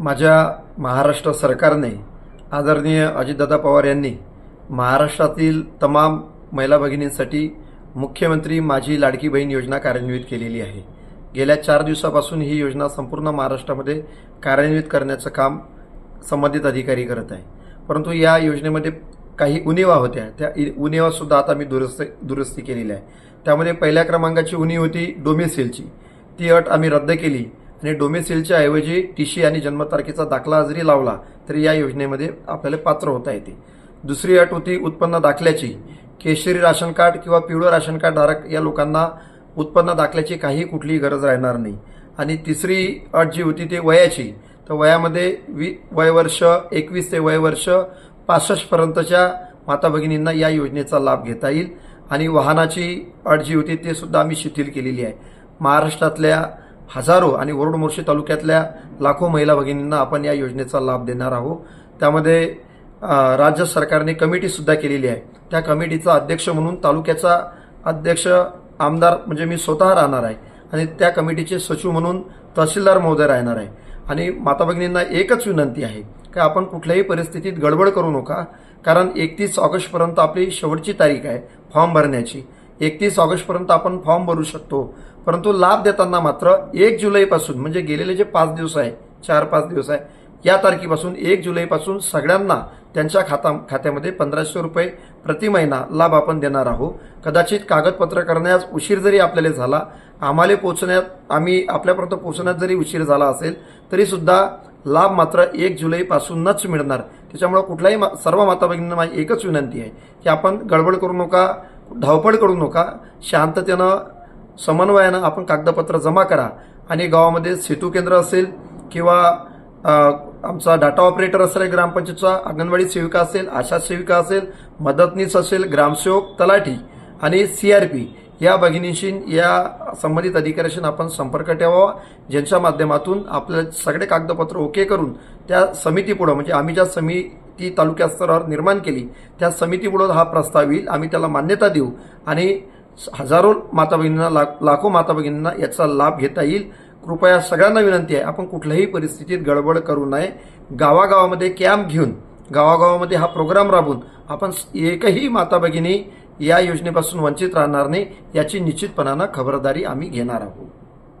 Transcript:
माझ्या महाराष्ट्र सरकारने आदरणीय अजितदादा पवार यांनी महाराष्ट्रातील तमाम महिला भगिनींसाठी मुख्यमंत्री माझी लाडकी बहीण योजना कार्यान्वित केलेली आहे. गेल्या चार दिवसापासून ही योजना संपूर्ण महाराष्ट्रामध्ये कार्यान्वित करण्याचं काम संबंधित अधिकारी करत आहे. परंतु या योजनेमध्ये काही उणीवा होत्या. त्या इ- आता मी दुरुस्त दुरुस्ती केलेली आहे. त्यामध्ये पहिल्या क्रमांकाची उणीव होती डोमेसिलची ती अट आम्ही रद्द केली. आणि डोमेसिलच्या ऐवजी टीसी आणि जन्मतारखेचा दाखला जरी लावला तरी या योजनेमध्ये आपल्याला पात्र होता येते. दुसरी अट होती उत्पन्न दाखल्याची. केशरी राशन कार्ड किंवा पिवळं राशन कार्ड धारक या लोकांना उत्पन्न दाखल्याची काही कुठलीही गरज राहणार नाही. आणि तिसरी अट जी होती ती वयाची. तर वयामध्ये वी वयवर्ष एकवीस ते वयवर्ष पासष्टपर्यंतच्या माता भगिनींना या योजनेचा लाभ घेता येईल. आणि वाहनाची अट जी होती ते सुद्धा आम्ही शिथिल केलेली आहे. महाराष्ट्रातल्या हजारो आणि वरुड मोर्शी तालुक्यातल्या लाखो महिला भगिनींना आपण या योजनेचा लाभ देणार आहोत. त्यामध्ये राज्य सरकारने कमिटीसुद्धा केलेली आहे. त्या कमिटीचा अध्यक्ष म्हणून तालुक्याचा अध्यक्ष आमदार म्हणजे मी स्वतः राहणार आहे आणि त्या कमिटीचे सचिव म्हणून तहसीलदार महोदय राहणार आहे. आणि माता भगिनींना एकच विनंती आहे की आपण कुठल्याही परिस्थितीत गडबड करू नका कारण एकतीस ऑगस्टपर्यंत आपली शेवटची तारीख आहे फॉर्म भरण्याची. एकतीस ऑगस्टपर्यंत आपण फॉर्म भरू शकतो. परंतु लाभ देताना मात्र एक जुलैपासून म्हणजे गेलेले जे पाच दिवस आहे चार पाच दिवस आहे या तारखेपासून एक जुलैपासून सगळ्यांना त्यांच्या खाता खात्यामध्ये पंधराशे रुपये प्रति महिना लाभ आपण देणार आहोत. कदाचित कागदपत्र करण्यास उशीर जरी आपल्याला झाला आम्हाला पोचण्यात आम्ही आपल्यापर्यंत पोचण्यात जरी उशीर झाला असेल तरीसुद्धा लाभ मात्र एक जुलैपासूनच मिळणार. त्याच्यामुळं कुठल्याही मा- सर्व माता भगिनींना माझी एकच विनंती आहे की आपण गडबड करू नका धावपळ करू नका. शांततेनं समन्वयानं आपण कागदपत्र जमा करा. आणि गावामध्ये सेतू केंद्र असेल किंवा आमचा डाटा ऑपरेटर असेल ग्रामपंचायतचा अंगणवाडी सेविका असेल आशा सेविका असेल मदतनीस असेल ग्रामसेवक तलाठी आणि सी आर पी या भगिनींशी या संबंधित अधिकाऱ्याशी आपण संपर्क ठेवावा. ज्यांच्या माध्यमातून आपलं सगळे कागदपत्र ओके करून त्या समितीपुढं म्हणजे आम्ही ज्या ती तालुक्या स्तरावर निर्माण केली. त्या समितीपुढं हा प्रस्ताव येईल. आम्ही त्याला मान्यता देऊ. आणि हजारो माता भगिनींना लाख लाखो माता भगिनींना याचा लाभ घेता येईल. कृपया सगळ्यांना विनंती आहे आपण कुठल्याही परिस्थितीत गडबड करू नये. गावागावामध्ये कॅम्प घेऊन गावागावामध्ये हा प्रोग्राम राबवून आपण एकही माता भगिनी या योजनेपासून वंचित राहणार नाही याची निश्चितपणानं खबरदारी आम्ही घेणार आहोत.